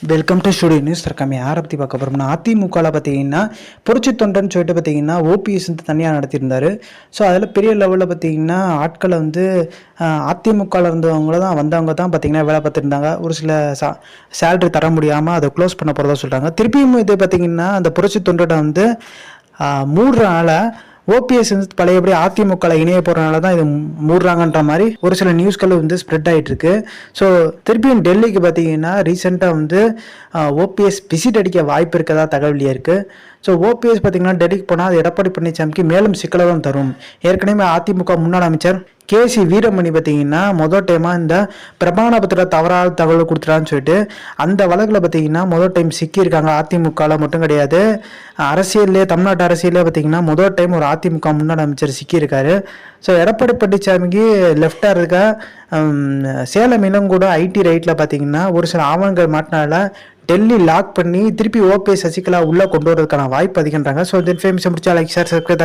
Welcome to studio news இருக்காம யாரை பற்றி பார்க்க போகிறோம்னா அதிமுகவில் பார்த்தீங்கன்னா புரட்சி தொண்டன் சொல்லிட்டு பார்த்தீங்கன்னா ஓபிஎஸ் வந்து தனியாக நடத்தியிருந்தார். ஸோ அதில் பெரிய லெவலில் பார்த்தீங்கன்னா ஆட்களை வந்து அதிமுகவில் இருந்தவங்கள தான் வந்தவங்க தான் பார்த்தீங்கன்னா வேலை பார்த்துருந்தாங்க. ஒரு சில சா சேலரி தர முடியாமல் அதை க்ளோஸ் பண்ண போகிறதா சொல்லிட்டாங்க திருப்பியும் இது பார்த்தீங்கன்னா அந்த புரட்சி தொண்டனை வந்து மூடுற மூடுறனால ஓபிஎஸ் வந்து பழையபடி அதிமுகவில் இணைய போகிறனால தான் இது மூடுறாங்கன்ற மாதிரி ஒரு சில நியூஸ்கள் வந்து ஸ்ப்ரெட் ஆகிட்டு இருக்கு ஸோ திருப்பியும் டெல்லிக்கு பார்த்தீங்கன்னா ரீசெண்டாக வந்து ஓபிஎஸ் விசிட் அடிக்க வாய்ப்பு இருக்கதா தகவலியாக இருக்குது ஸோ ஓபிஎஸ் பார்த்தீங்கன்னா டெல்லிக்கு போனால் அது எடப்பாடி பழனிசாமிக்கு மேலும் சிக்கலை தான் தரும். ஏற்கனவே அதிமுக முன்னாள் அமைச்சர் கே சி வீரமணி பார்த்தீங்கன்னா மொதல் டைமாக இந்த பிரமாண பத்திர தவறான தகவல் கொடுத்துட்டான்னு சொல்லிட்டு அந்த வழக்கில் பார்த்தீங்கன்னா மொதல் டைம் சிக்கியிருக்காங்க அதிமுகவில் மட்டும் கிடையாது. அரசியல்லே தமிழ்நாட்டு அரசியலே பார்த்தீங்கன்னா மொதல் டைம் ஒரு அதிமுக முன்னாள் அமைச்சர் சிக்கியிருக்காரு. ஸோ எடப்பாடி பழனிசாமிக்கு லெஃப்டாக இருக்க சேலம் இளங்கூட ஐடி ரைட்டில் பார்த்தீங்கன்னா ஒரு சில ஆவணங்கள் மாட்டினால டெல்லி லாக் பண்ணி திருப்பி ஓபிஎஸ் சசிகலா உள்ளே கொண்டு வரதுக்கான வாய்ப்பு அதிகன்றாங்க. ஸோ இந்த இன்ஃபர்மேஷன் முடிச்சா லைக் சார் சப்ஸ்கிரைப்